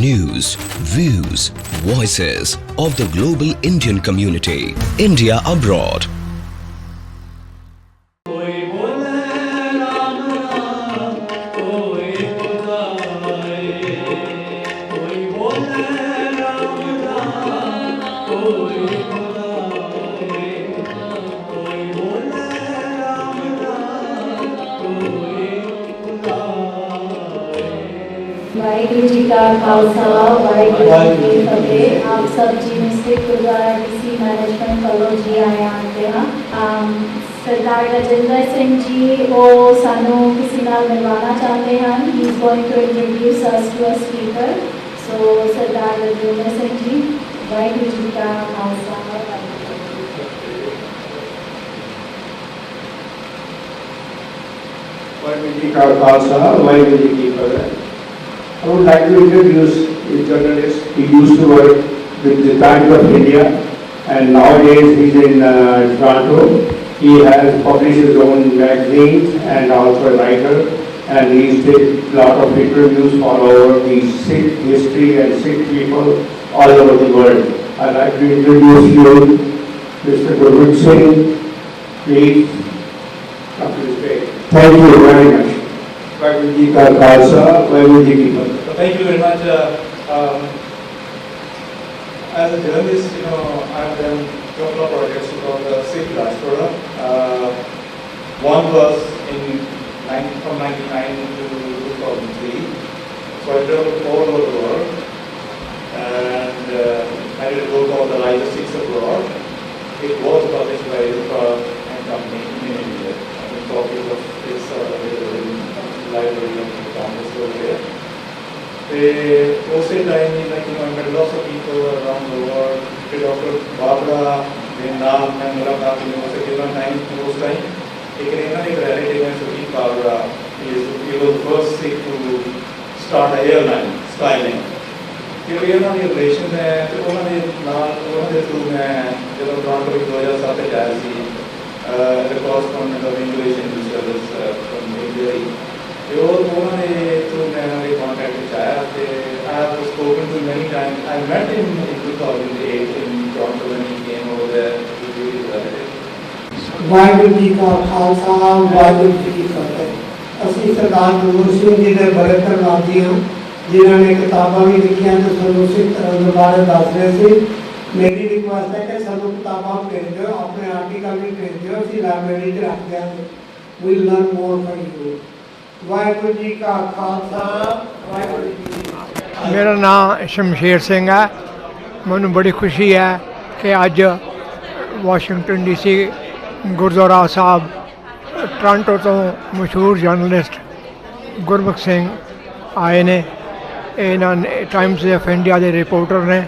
news, views, voices of the global Indian community. India abroad. Waheguru Khalsa Waheguru ji ਕੀ ਫਤਿਹ ਆਪ ਸਭ ਜੀ ਨੂੰ ਸਿੱਖ ਗੁਰਦੁਆਰਾ ਡੀਸੀ ਮੈਨੇਜਮੈਂਟ ਵੱਲੋਂ ਜੀ ਆਇਆਂ ਆਂਦੇ ਹਾਂ ਸਰਦਾਰ ਰਜਿੰਦਰ ਸਿੰਘ ਜੀ ਉਹ ਸਾਨੂੰ ਕਿਸੇ ਨਾਲ ਮਿਲਵਾਉਣਾ ਚਾਹੁੰਦੇ ਹਨ he is going to introduce us to a speaker so Sardar Rajinder Singh ji Waheguru ji ਕਾ ਖਾਲਸਾ ਵਾਹਿਗੁਰੂ ਜੀ ਕਾ ਖਾਲਸਾ ਵਾਹਿਗੁਰੂ ਜੀ ਕੀ ਫਤਿਹ I would like to introduce a journalist. He used to work with the Times of India and nowadays he's in uh, Toronto. He has published his own magazines and also a writer and he's did a lot of interviews all over the Sikh history and Sikh people all over the world. I'd like to introduce you, Mr. Gurmukh Singh. Please. Thank you very much. Waheguru ji ਕਾ ਖਾਲਸਾ ਵਾਹਿਗੁਰੂ ਜੀ ਕੀ ਫਤਿਹ So thank you very much. Uh, um, as a journalist, you know, I've done a couple of projects about the Sikh diaspora. Uh, one was in 19, from 99 to 2003. So I traveled all over the world, 1999 those time. Again, a relative and Suki Pavra is he was first Sikh to start an airline, Skyline. ਕਿ ਉਹ ਇਹਨਾਂ ਦੀ relation ਹੈ ਤੇ ਉਹਨਾਂ ਦੇ ਨਾਲ ਉਹਨਾਂ ਦੇ ਥਰੂ ਮੈਂ ਜਦੋਂ ਗ੍ਰਾਂਟ ਵਿੱਚ 2007 ਤੇ ਗਿਆ ਸੀ a correspondent of English and service from India ਤੇ ਉਹ ਉਹਨਾਂ ਨੇ ਥਰੂ ਮੈਂ ਉਹਨਾਂ ਦੇ ਕੰਟੈਕਟ ਵਿੱਚ ਆਇਆ ਤੇ I have spoken to many time I met him in 2000 Waheguru ji ਕਾ ਖਾਲਸਾ, ਵਾਹਿਗੁਰੂ ਜੀ ਕੀ ਫਤਿਹ। ਅਸੀਂ ਸਰਦਾਰ ਗੁਰੂ ਸਿੰਘ ਜੀ ਦੇ ਬੜੇ ਧੰਨਵਾਦੀ ਹਾਂ, ਜਿਨ੍ਹਾਂ ਨੇ ਕਿਤਾਬਾਂ ਵੀ ਲਿਖੀਆਂ ਤੇ ਸਾਨੂੰ ਸਿੱਖ ਧਰਮ ਦੇ ਬਾਰੇ ਦੱਸ ਰਹੇ ਸੀ। ਮੇਰੀ ਰਿਕੁਐਸਟ ਹੈ ਕਿ ਸਾਨੂੰ ਕਿਤਾਬਾਂ ਭੇਜ ਦਿਓ, ਆਪਣੇ ਆਰਟੀਕਲ ਵੀ ਭੇਜ ਦਿਓ, ਅਸੀਂ ਲਾਇਬ੍ਰੇਰੀ 'ਚ ਰੱਖ ਦਿਆਂਗੇ। We learn more from you Waheguru ji ਕਾ ਖਾਲਸਾ, ਵਾਹਿਗੁਰੂ ਜੀ ਕੀ ਫਤਿਹ। ਮੇਰਾ ਨਾਮ ਸ਼ਮਸ਼ੇਰ ਸਿੰਘ ਹੈ। ਮੈਨੂੰ ਬੜੀ ਖੁਸ਼ੀ ਹੈ ਕਿ ਅੱਜ Washington DC Gurdwara Sahib, Toronto ਤੋਂ ਮਸ਼ਹੂਰ ਜਰਨਲਿਸਟ ਗੁਰਮੁਖ ਸਿੰਘ ਆਏ ਨੇ। ਇਹਨਾਂ ਨੇ ਟਾਈਮਸ ਆਫ ਇੰਡੀਆ ਦੇ ਰਿਪੋਰਟਰ ਨੇ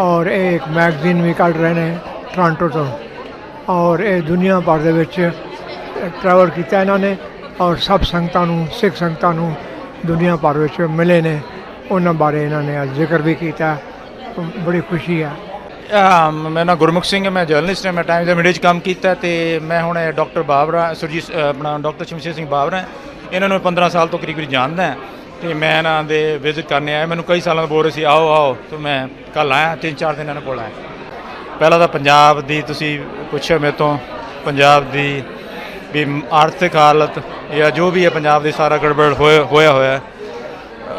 ਔਰ ਇਹ ਇੱਕ ਮੈਗਜ਼ੀਨ ਵੀ ਕੱਢ ਰਹੇ ਨੇ ਟੋਰਾਂਟੋ ਤੋਂ। ਔਰ ਇਹ ਦੁਨੀਆ ਭਰ ਦੇ ਵਿੱਚ ਟਰੈਵਲ ਕੀਤਾ ਇਹਨਾਂ ਨੇ ਔਰ ਸਭ ਸੰਗਤਾਂ ਨੂੰ, ਸਿੱਖ ਸੰਗਤਾਂ ਨੂੰ ਦੁਨੀਆ ਭਰ ਵਿੱਚ ਮਿਲੇ ਨੇ। ਉਹਨਾਂ ਬਾਰੇ ਇਹਨਾਂ ਨੇ ਅੱਜ ਜ਼ਿਕਰ ਵੀ ਕੀਤਾ। ਬੜੀ ਖੁਸ਼ੀ ਹੈ। ਅਹ ਮੇਰਾ ਨਾਮ ਗੁਰਮੁਖ ਸਿੰਘ ਹੈ, ਮੈਂ ਜਰਨਲਿਸਟ ਹਾਂ, ਮੈਂ ਟਾਈਮਸ ਆਫ ਇੰਡੀਆ 'ਚ ਕੰਮ ਕੀਤਾ ਤੇ ਮੈਂ ਹੁਣ ਡਾਕਟਰ ਬਾਬਰਾ, ਸੁਰਜੀਤ, ਅਹ, ਆਪਣਾ ਡਾਕਟਰ ਸ਼ਮਸ਼ੇਰ ਸਿੰਘ ਬਾਬਰਾ ਇਹਨਾਂ ਨੂੰ ਮੈਂ 15 ਸਾਲ ਤੋਂ ਕਰੀਬ ਕਰੀਬ ਜਾਣਦਾ ਹਾਂ ਤੇ ਮੈਂ ਇਹਨਾਂ ਦੇ ਵਿਜ਼ਿਟ ਕਰਨੇ ਆਇਆ। ਮੈਨੂੰ ਕਈ ਸਾਲਾਂ ਤੋਂ ਬੋਲ ਰਹੇ ਸੀ, ਆਓ ਆਓ, ਤੇ ਮੈਂ ਕੱਲ ਆਇਆ ਤਿੰਨ ਚਾਰ ਦਿਨ ਇਹਨਾਂ ਕੋਲ ਆਇਆ। ਪਹਿਲਾਂ ਤਾਂ ਪੰਜਾਬ ਦੀ ਤੁਸੀਂ ਪੁੱਛਿਆ ਮੇਰੇ ਤੋਂ, ਪੰਜਾਬ ਦੀ ਵੀ ਆਰਥਿਕ ਹਾਲਤ ਜਾਂ ਜੋ ਵੀ ਹੈ, ਪੰਜਾਬ ਦੇ ਸਾਰਾ ਗੜਬੜ ਹੋਇਆ ਹੋਇਆ ਹੋਇਆ। ਹੈ।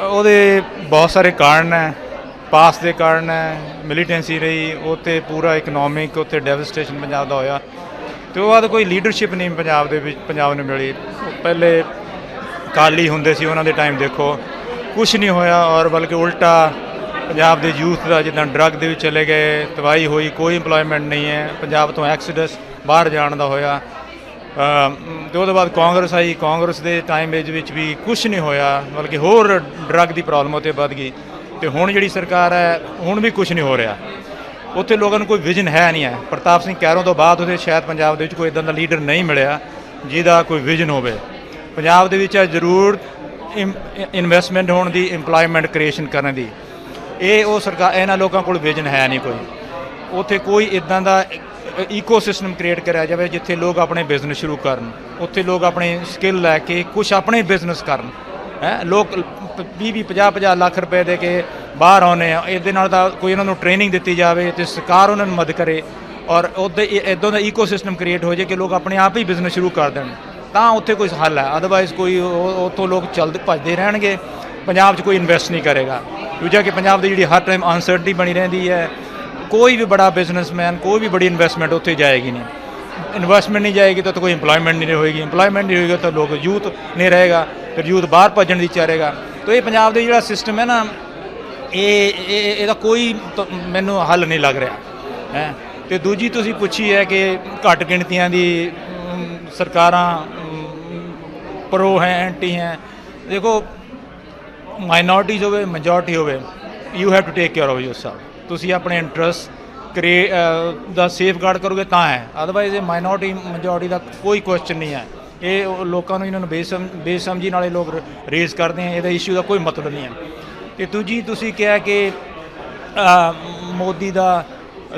ਉਹਦੇ ਬਹੁਤ ਸਾਰੇ ਕਾਰਨ ਹੈ। ਪਾਸ ਦੇ ਕਾਰਨ ਹੈ ਮਿਲੀਟੈਂਸੀ ਰਹੀ, ਉੱਥੇ ਪੂਰਾ ਇਕਨੋਮਿਕ ਉੱਥੇ ਡੈਵਸਟੇਸ਼ਨ ਪੰਜਾਬ ਦਾ ਹੋਇਆ। ਤੇ ਉਹ ਬਾਅਦ ਕੋਈ ਲੀਡਰਸ਼ਿਪ ਨਹੀਂ ਪੰਜਾਬ ਦੇ ਵਿੱਚ, ਪੰਜਾਬ ਨੂੰ ਮਿਲੀ। ਪਹਿਲੇ ਕਾਲੀ ਹੁੰਦੇ ਸੀ, ਉਹਨਾਂ ਦੇ ਟਾਈਮ ਦੇਖੋ। ਕੁਝ ਨਹੀਂ ਹੋਇਆ ਔਰ ਬਲਕਿ ਉਲਟਾ ਪੰਜਾਬ ਦੇ ਯੂਥ ਦਾ ਜਿੱਦਾਂ ਡਰੱਗ ਦੇ ਵਿੱਚ ਚਲੇ ਗਏ, ਤਬਾਹੀ ਹੋਈ, ਕੋਈ EMPLOYMENT ਨਹੀਂ ਹੈ। ਪੰਜਾਬ ਤੋਂ ਐਕਸੀਡਸ ਬਾਹਰ ਜਾਣ ਦਾ ਹੋਇਆ। ਅਮ ਤੇ ਉਹਦੇ ਬਾਅਦ ਕਾਂਗਰਸ ਆਈ। ਕਾਂਗਰਸ ਦੇ ਟਾਈਮ ਵਿੱਚ ਵੀ ਕੁਝ ਨਹੀਂ ਹੋਇਆ, ਬਲਕਿ ਹੋਰ ਡਰੱਗ ਦੀ ਪ੍ਰੋਬਲਮ ਉੱਥੇ ਵੱਧ ਗਈ। ਤੇ ਹੁਣ ਜਿਹੜੀ ਸਰਕਾਰ ਹੈ, ਹੁਣ ਵੀ ਕੁਝ ਨਹੀਂ ਹੋ ਰਿਹਾ। ਉੱਥੇ ਲੋਕਾਂ ਨੂੰ ਕੋਈ ਵਿਜ਼ਨ ਹੈ ਨਹੀਂ ਹੈ। ਪ੍ਰਤਾਪ ਸਿੰਘ ਕੈਰੋਂ ਤੋਂ ਬਾਅਦ ਉਹਦੇ ਸ਼ਾਇਦ ਪੰਜਾਬ ਦੇ ਵਿੱਚ ਕੋਈ ਇਦਾਂ ਦਾ ਲੀਡਰ ਨਹੀਂ ਮਿਲਿਆ, ਜਿਹਦਾ ਕੋਈ ਵਿਜ਼ਨ ਹੋਵੇ। ਪੰਜਾਬ ਦੇ ਵਿੱਚ ਜ਼ਰੂਰ ਇਨਵੈਸਟਮੈਂਟ ਹੋਣ ਦੀ, EMPLOYMENT ਕ੍ਰੀਏਸ਼ਨ ਕਰਨ ਦੀ। ਇਹ ਉਹ ਸਰਕਾਰ ਇਹਨਾਂ ਲੋਕਾਂ ਕੋਲ ਵਿਜ਼ਨ ਹੈ ਨਹੀਂ ਕੋਈ। ਉੱਥੇ ਕੋਈ ਇਦਾਂ ਦਾ ਇਕੋਸਿਸਟਮ ਕ੍ਰੀਏਟ ਕਰਿਆ ਜਾਵੇ ਜਿੱਥੇ ਲੋਕ ਆਪਣੇ ਬਿਜ਼ਨਸ ਸ਼ੁਰੂ ਕਰਨ। ਉੱਥੇ ਲੋਕ ਆਪਣੇ ਸਕਿੱਲ ਲੈ ਕੇ ਕੁਝ ਆਪਣੇ ਬਿਜ਼ਨਸ ਕਰਨ। ਹੈ, ਲੋਕ 20 20 50 50 ਲੱਖ ਰੁਪਏ ਦੇ ਕੇ ਬਾਹਰ ਆਉਨੇ ਆ। ਇਹਦੇ ਨਾਲ ਤਾਂ ਕੋਈ ਉਹਨਾਂ ਨੂੰ ਟ੍ਰੇਨਿੰਗ ਦਿੱਤੀ ਜਾਵੇ ਤੇ ਸਰਕਾਰ ਉਹਨਾਂ ਨੂੰ ਮਦਦ ਕਰੇ ਔਰ ਉਹਦੇ ਇਦਾਂ ਦਾ ਈਕੋਸਿਸਟਮ ਕ੍ਰੀਏਟ ਹੋ ਜਾਏ ਕਿ ਲੋਕ ਆਪਣੇ ਆਪ ਹੀ ਬਿਜ਼ਨਸ ਸ਼ੁਰੂ ਕਰ ਦੇਣ। ਤਾਂ ਉੱਥੇ ਕੋਈ ਹੱਲ ਹੈ। ਅਦਰਵਾਈਜ਼ ਕੋਈ ਉਹ- ਉੱਥੋਂ ਲੋਕ ਚੱਲਦੇ, ਭੱਜਦੇ ਰਹਿਣਗੇ। ਪੰਜਾਬ 'ਚ ਕੋਈ ਇਨਵੈਸਟ ਨਹੀਂ ਕਰੇਗਾ। ਦੂਜਾ ਕਿ ਪੰਜਾਬ ਦੀ ਜਿਹੜੀ ਹਰ ਟਾਈਮ ਅਨਸਰਟਨਟੀ ਬਣੀ ਰਹਿੰਦੀ ਹੈ। ਕੋਈ ਵੀ ਬੜਾ ਬਿਜ਼ਨਸਮੈਨ ਕੋਈ ਵੀ ਬੜੀ ਇਨਵੈਸਟਮੈਂਟ ਉੱਥੇ ਜਾਏਗੀ ਨਹੀਂ। ਇਨਵੈਸਟਮੈਂਟ ਨਹੀਂ ਜਾਏਗੀ ਤਾਂ ਕੋਈ ਏਮਪਲੋਇਮੈਂਟ ਨਹੀਂ ਹੋਏਗੀ। ਏਮਪਲੋਇਮੈਂਟ ਨਹੀਂ ਹੋਏਗਾ ਤਾਂ ਲੋਕ ਯੂਥ ਨਹੀਂ ਰਹੇਗਾ। ਫਿਰ ਯੂਥ ਬਾਹਰ ਭੱਜਣ ਦੀ ਚਾਰੇਗਾ ਤਾਂ ਇਹ ਪੰਜਾਬ ਦੇ ਜਿਹੜਾ ਸਿਸਟਮ ਹੈ ਨਾ ਇਹ ਇਹ- ਇਹਦਾ ਕੋਈ ਤ- ਮੈਨੂੰ ਹੱਲ ਨਹੀਂ ਲੱਗ ਰਿਹਾ। ਹੈ? ਤੇ ਦੂਜੀ ਤੁਸੀਂ ਪੁੱਛੀ ਹੈ ਕਿ ਘੱਟ ਗਿਣਤੀਆਂ ਦੀ ਅਮ, ਸਰਕਾਰਾਂ ਪ੍ਰੋ ਹੈ ਐਂਟੀ ਹੈ। ਦੇਖੋ ਮਾਈਨੋਰਟੀਜ਼ ਹੋਵੇ ਮੈਜੋਰਟੀ ਹੋਵੇ you have to take care of yourself ਤੁਸੀਂ ਆਪਣੇ ਇੰਟਰਸਟ ਕ੍ਰੀਏ ਦਾ ਸੇਫਗਾਰਡ ਕਰੋਗੇ ਤਾਂ ਹੈ। ਅਦਰਵਾਈਜ਼ ਇਹ ਮਾਈਨੋਰਟੀ ਮੈਜੋਰਟੀ ਦਾ ਕੋਈ ਕੁਐਸਚਨ ਨਹੀਂ ਹੈ। ਇਹ ਉਹ ਲੋਕਾਂ ਨੂੰ ਇਹਨਾਂ ਨੂੰ ਬੇਸਮ, ਬੇਸਮਝੀ ਨਾਲੇ ਲੋਕ ਰੇਜ਼ ਕਰਦੇ ਆ, ਇਹਦਾ ਇਸ਼ੂ ਦਾ ਕੋਈ ਮਤਲਬ ਨਹੀਂ ਹੈ। ਤੇ ਦੂਜੀ ਤੁਸੀਂ ਕਿਹਾ ਕਿ ਮੋਦੀ ਦਾ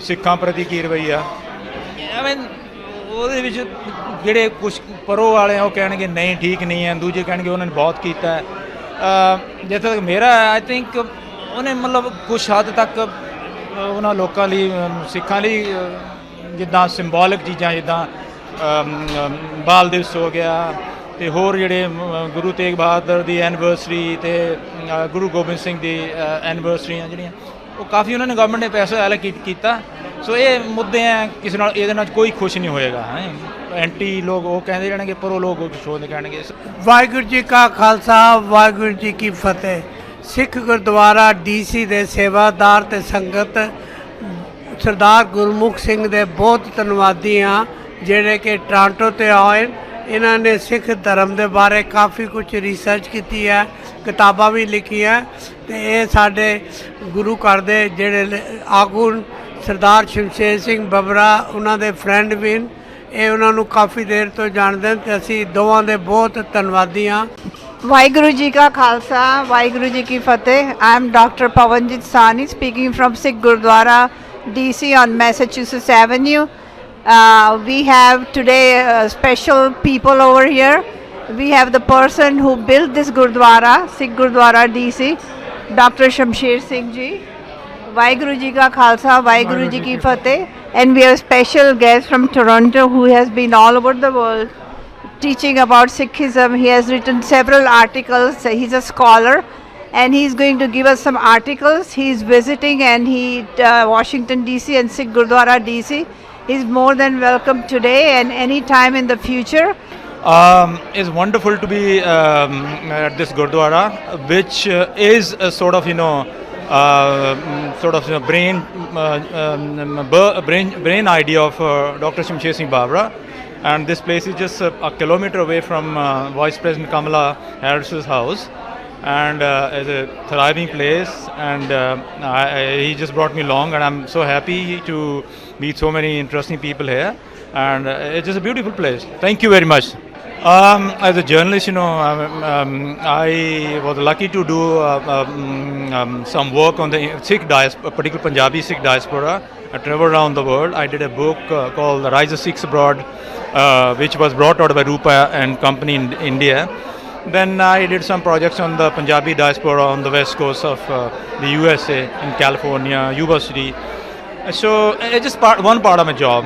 ਸਿੱਖਾਂ ਪ੍ਰਤੀ ਕੀ ਰਵੱਈਆ? ਐਵੇਂ ਉਹਦੇ ਵਿੱਚ ਜਿਹੜੇ ਕੁਝ ਪਰੋ ਵਾਲੇ ਆ, ਉਹ ਕਹਿਣਗੇ ਨਹੀਂ, ਠੀਕ ਨਹੀਂ ਹੈ। ਦੂਜੇ ਕਹਿਣਗੇ ਉਹਨਾਂ ਨੇ ਬਹੁਤ ਕੀਤਾ ਜਿੱਥੇ ਤੱਕ ਮੇਰਾ ਆਈ ਥਿੰਕ ਉਹਨੇ ਮਤਲਬ ਕੁਝ ਹੱਦ ਤੱਕ ਉਹਨਾਂ ਲੋਕਾਂ ਲਈ ਸਿੱਖਾਂ ਲਈ ਜਿੱਦਾਂ ਸਿੰਬੋਲਿਕ ਚੀਜ਼ਾਂ, ਜਿੱਦਾਂ ਬਾਲ ਦਿਵਸ ਹੋ ਗਿਆ ਤੇ ਹੋਰ ਜਿਹੜੇ ਗੁਰੂ ਤੇਗ ਬਹਾਦਰ ਦੀ ਐਨੀਵਰਸਰੀ ਤੇ ਗੁਰੂ ਗੋਬਿੰਦ ਸਿੰਘ ਦੀ ਐਨੀਵਰਸਰੀਆਂ ਜਿਹੜੀਆਂ, ਉਹ ਕਾਫੀ ਉਹਨਾਂ ਨੇ ਗਵਰਨਮੈਂਟ ਨੇ ਪੈਸਾ ਐਲੋਕੇਟ ਕੀਤਾ। ਸੋ ਇਹ ਮੁੱਦੇ ਆ ਕਿਸੇ ਨਾਲ, ਇਹਦੇ ਨਾਲ ਕੋਈ ਖੁਸ਼ ਨਹੀਂ ਹੋਏਗਾ, ਹੈ। ਐਂਟੀ ਲੋਕ ਉਹ ਕਹਿੰਦੇ ਰਹਿਣਗੇ, ਪਰ ਉਹ ਲੋਕ ਕੁਛ ਹੋਰ ਕਹਿਣਗੇ। ਵਾਹਿਗੁਰੂ ਜੀ ਕਾ ਖਾਲਸਾ, ਵਾਹਿਗੁਰੂ ਜੀ ਕੀ ਫਤਿਹ। ਸਿੱਖ ਗੁਰਦੁਆਰਾ ਡੀਸੀ ਦੇ ਸੇਵਾਦਾਰ ਤੇ ਸੰਗਤ ਸਰਦਾਰ ਗੁਰਮੁਖ ਸਿੰਘ ਦੇ ਬਹੁਤ ਧੰਨਵਾਦੀ ਹਾਂ ਜਿਹੜੇ ਕਿ ਟ੍ਰਾਂਟੋ ਤੇ ਆਏ, ਇਹਨਾਂ ਨੇ ਸਿੱਖ ਧਰਮ ਦੇ ਬਾਰੇ ਕਾਫੀ ਕੁਝ ਰਿਸਰਚ ਕੀਤੀ ਹੈ, ਕਿਤਾਬਾਂ ਵੀ ਲਿਖੀਆਂ, ਤੇ ਇਹ ਸਾਡੇ ਗੁਰੂ ਘਰ ਦੇ ਜਿਹੜੇ ਆਗੂ ਸਰਦਾਰ ਸ਼ਮਸ਼ੇਰ ਸਿੰਘ ਬਬਰਾ, ਉਹਨਾਂ ਦੇ ਫਰੈਂਡ ਵੀ ਨੇ। ਇਹ ਉਹਨਾਂ ਨੂੰ ਕਾਫੀ ਦੇਰ ਤੋਂ ਜਾਣਦੇ ਹਨ ਤੇ ਅਸੀਂ ਦੋਵਾਂ ਦੇ ਬਹੁਤ ਧੰਨਵਾਦੀ ਹਾਂ। ਵਾਹਿਗੁਰੂ ਜੀ ਕਾ ਖਾਲਸਾ, ਵਾਹਿਗੁਰੂ ਜੀ ਕੀ ਫਤਿਹ। I am doctor Pawanjit Sani speaking from Sikh Gurdwara DC on Massachusetts avenue Uh, we have today uh, special people over here. We have the person who built this Gurdwara, Sikh Gurdwara DC, Dr. Shamsher Singh ji. Vaiguru ji ka khalsa, Vaiguru ji ki fateh. And we have a special guest from Toronto who has been all over the world teaching about Sikhism. He has written several articles. He's a scholar and he's going to give us some articles. He's visiting and he uh, Washington DC and Sikh Gurdwara DC. He's more than welcome today and any time in the future. Um, it's wonderful to be um, at this Gurdwara, which uh, is a sort of, you know, uh, sort of a brain, uh, um, brain, brain idea of uh, Dr. Shamsher Singh Babra. And this place is just a, a kilometer away from uh, Vice President Kamala Harris's house. And uh, it's a thriving place, and uh, I, I, he just brought me along, and I'm so happy to meet so many interesting people here. And uh, it's just a beautiful place. Thank you very much. Um, as a journalist, you know, um, um, I was lucky to do uh, um, um, some work on the Sikh diaspora, particularly Punjabi Sikh diaspora. I traveled around the world. I did a book uh, called The Rise of Sikhs Abroad, uh, which was brought out by Rupa and Company in India. Then I did some projects on the Punjabi diaspora on the west coast of uh, the USA, in California, Yuba City. So it's just part, one part of my job.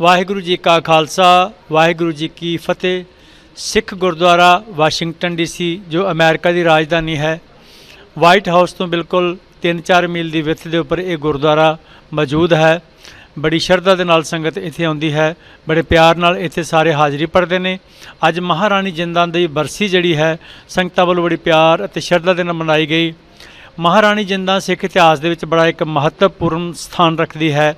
Waheguru ji ਕਾ ਖਾਲਸਾ ਵਾਹਿਗੁਰੂ ਜੀ ਕੀ ਫਤਿਹ Sikh Gurdwara Washington DC ਜੋ America ਦੀ ਰਾਜਧਾਨੀ ਹੈ White house ਤੋਂ ਬਿਲਕੁਲ 3-4 ਮੀਲ ਦੀ ਵਿੱਥ ਦੇ ਉੱਪਰ ਇਹ ਗੁਰਦੁਆਰਾ ਮੌਜੂਦ ਹੈ ਬੜੀ ਸ਼ਰਧਾ ਦੇ ਨਾਲ ਸੰਗਤ ਇੱਥੇ ਆਉਂਦੀ ਹੈ, ਬੜੇ ਪਿਆਰ ਨਾਲ ਇੱਥੇ ਸਾਰੇ ਹਾਜ਼ਰੀ ਭਰਦੇ ਨੇ। ਅੱਜ ਮਹਾਰਾਣੀ ਜਿੰਦਾਂ ਦੀ ਬਰਸੀ ਜਿਹੜੀ ਹੈ, ਸੰਗਤਾਂ ਵੱਲੋਂ ਬੜੀ ਪਿਆਰ ਅਤੇ ਸ਼ਰਧਾ ਦੇ ਨਾਲ ਮਨਾਈ ਗਈ। ਮਹਾਰਾਣੀ ਜਿੰਦਾਂ ਸਿੱਖ ਇਤਿਹਾਸ ਦੇ ਵਿੱਚ ਬੜਾ ਇੱਕ ਮਹੱਤਵਪੂਰਨ ਸਥਾਨ ਰੱਖਦੀ ਹੈ,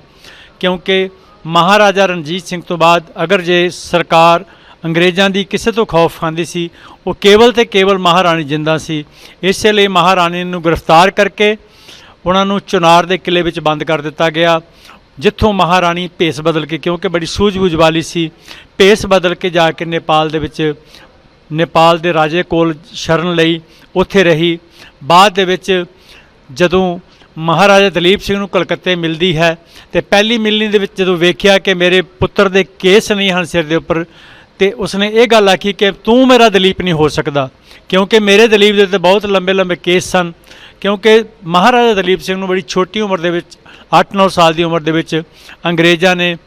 ਕਿਉਂਕਿ ਮਹਾਰਾਜਾ ਰਣਜੀਤ ਸਿੰਘ ਤੋਂ ਬਾਅਦ ਅਗਰ ਜੇ ਸਰਕਾਰ ਅੰਗਰੇਜ਼ਾਂ ਦੀ ਕਿਸੇ ਤੋਂ ਖੌਫ ਖਾਂਦੀ ਸੀ, ਉਹ ਕੇਵਲ ਤੇ ਕੇਵਲ ਮਹਾਰਾਣੀ ਜਿੰਦਾ ਸੀ। ਇਸੇ ਲਈ ਮਹਾਰਾਣੀ ਨੂੰ ਗ੍ਰਿਫਤਾਰ ਕਰਕੇ ਉਹਨਾਂ ਨੂੰ ਚੁਨਾਰ ਦੇ ਕਿਲੇ ਵਿੱਚ ਬੰਦ ਕਰ ਦਿੱਤਾ ਗਿਆ। ਜਿੱਥੋਂ ਮਹਾਰਾਣੀ ਭੇਸ ਬਦਲ ਕੇ, ਕਿਉਂਕਿ ਬੜੀ ਸੂਝ-ਬੂਝ ਵਾਲੀ ਸੀ, ਭੇਸ ਬਦਲ ਕੇ ਜਾ ਕੇ ਨੇਪਾਲ ਦੇ ਵਿੱਚ, ਨੇਪਾਲ ਦੇ ਰਾਜੇ ਕੋਲ ਸ਼ਰਨ ਲਈ ਉੱਥੇ ਰਹੀ। ਬਾਅਦ ਦੇ ਵਿੱਚ ਜਦੋਂ ਮਹਾਰਾਜਾ ਦਲੀਪ ਸਿੰਘ ਨੂੰ ਕਲਕੱਤੇ ਮਿਲਦੀ ਹੈ, ਤੇ ਪਹਿਲੀ ਮਿਲਣੀ ਦੇ ਵਿੱਚ ਜਦੋਂ ਵੇਖਿਆ ਕਿ ਮੇਰੇ ਪੁੱਤਰ ਦੇ ਕੇਸ ਨਹੀਂ ਹਨ ਸਿਰ ਦੇ ਉੱਪਰ, ਤੇ ਉਸਨੇ ਇਹ ਗੱਲ ਆਖੀ ਕਿ ਤੂੰ ਮੇਰਾ ਦਲੀਪ ਨਹੀਂ ਹੋ ਸਕਦਾ, ਕਿਉਂਕਿ ਮੇਰੇ ਦਲੀਪ ਦੇ ਤੇ ਬਹੁਤ ਲੰਬੇ ਲੰਬੇ ਕੇਸ ਸਨ, ਕਿਉਂਕਿ ਮਹਾਰਾਜਾ ਦਲੀਪ ਸਿੰਘ ਨੂੰ ਬੜੀ ਛੋਟੀ ਉਮਰ ਦੇ ਵਿੱਚ 8-9 ਸਾਲ ਦੀ ਉਮਰ ਦੇ ਵਿੱਚ ਅੰਗਰੇਜ਼ਾਂ ਨੇ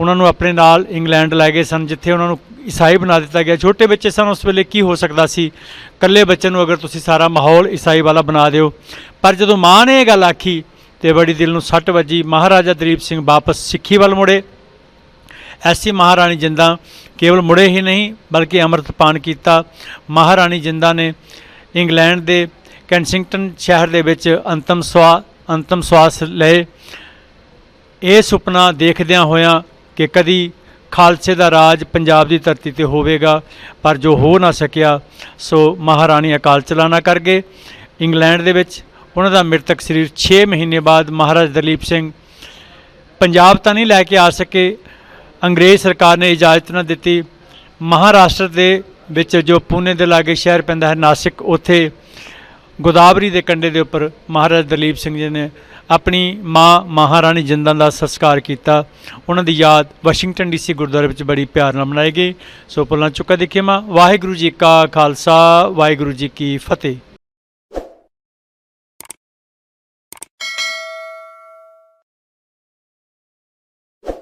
ਉਹਨਾਂ ਨੂੰ ਆਪਣੇ ਨਾਲ ਇੰਗਲੈਂਡ ਲੈ ਗਏ ਸਨ, ਜਿੱਥੇ ਉਹਨਾਂ ਨੂੰ ਈਸਾਈ ਬਣਾ ਦਿੱਤਾ ਗਿਆ। ਛੋਟੇ ਬੱਚੇ ਸਨ, ਉਸ ਵੇਲੇ ਕੀ ਹੋ ਸਕਦਾ ਸੀ? ਇਕੱਲੇ ਬੱਚੇ ਨੂੰ ਅਗਰ ਤੁਸੀਂ ਸਾਰਾ ਮਾਹੌਲ ਈਸਾਈ ਵਾਲਾ ਬਣਾ ਦਿਓ। ਪਰ ਜਦੋਂ ਮਾਂ ਨੇ ਇਹ ਗੱਲ ਆਖੀ, ਤੇ ਬੜੀ ਦਿਲ ਨੂੰ ਸੱਟ ਵੱਜੀ। ਮਹਾਰਾਜਾ ਦਲੀਪ ਸਿੰਘ ਵਾਪਸ ਸਿੱਖੀ ਵੱਲ ਮੁੜੇ। ਐਸੀ ਮਹਾਰਾਣੀ ਜਿੰਦਾ ਕੇਵਲ ਮੁੜੇ ਹੀ ਨਹੀਂ, ਬਲਕਿ ਅੰਮ੍ਰਿਤ ਪਾਨ ਕੀਤਾ। ਮਹਾਰਾਣੀ ਜਿੰਦਾ ਨੇ ਇੰਗਲੈਂਡ ਦੇ ਕੈਂਸਿੰਗਟਨ ਸ਼ਹਿਰ ਦੇ ਵਿੱਚ ਅੰਤਮ ਸਵਾ ਅੰਤਮ ਸਵਾਸ ਲਏ। ਇਹ ਸੁਪਨਾ ਦੇਖਦਿਆਂ ਹੋਇਆਂ ਕਿ ਕਦੀ ਖਾਲਸੇ ਦਾ ਰਾਜ ਪੰਜਾਬ ਦੀ ਧਰਤੀ ਤੇ ਹੋਵੇਗਾ, ਪਰ ਜੋ ਹੋ ਨਾ ਸਕਿਆ, ਸੋ ਮਹਾਰਾਣੀ ਅਕਾਲ ਚਲਾਣਾ ਕਰ ਗਏ। ਇੰਗਲੈਂਡ ਦੇ ਵਿੱਚ ਉਹਨਾਂ ਦਾ ਮ੍ਰਿਤਕ ਸਰੀਰ 6 ਮਹੀਨੇ ਬਾਅਦ ਮਹਾਰਾਜ ਦਲੀਪ ਸਿੰਘ ਪੰਜਾਬ ਤਾਂ ਨਹੀਂ ਲੈ ਕੇ ਆ ਸਕੇ। ਅੰਗਰੇਜ਼ ਸਰਕਾਰ ਨੇ ਇਜਾਜ਼ਤ ਨਾ ਦਿੱਤੀ। ਮਹਾਰਾਸ਼ਟਰ ਦੇ ਵਿੱਚ ਜੋ ਪੂਨੇ ਦੇ ਲਾਗੇ ਸ਼ਹਿਰ ਪੈਂਦਾ ਹੈ, ਨਾਸਿਕ, ਉੱਥੇ ਗੋਦਾਵਰੀ ਦੇ ਕੰਢੇ ਦੇ ਉੱਪਰ ਮਹਾਰਾਜ ਦਲੀਪ ਸਿੰਘ ਜੀ ਨੇ ਆਪਣੀ ਮਾਂ ਮਹਾਰਾਣੀ ਜਿੰਦਾਂ ਦਾ ਸੰਸਕਾਰ ਕੀਤਾ। ਉਹਨਾਂ ਦੀ ਯਾਦ ਵਾਸ਼ਿੰਗਟਨ ਡੀਸੀ ਗੁਰਦੁਆਰੇ ਵਿੱਚ ਬੜੀ ਪਿਆਰ ਨਾਲ ਮਨਾਈ ਗਈ। ਸੋ ਪੁੱਲਾਂ ਚੁੱਕਾ ਦੇਖੀਏ ਮਾਂ, ਵਾਹਿਗੁਰੂ ਜੀ ਕਾ ਖਾਲਸਾ, ਵਾਹਿਗੁਰੂ ਜੀ ਕੀ ਫਤਿਹ।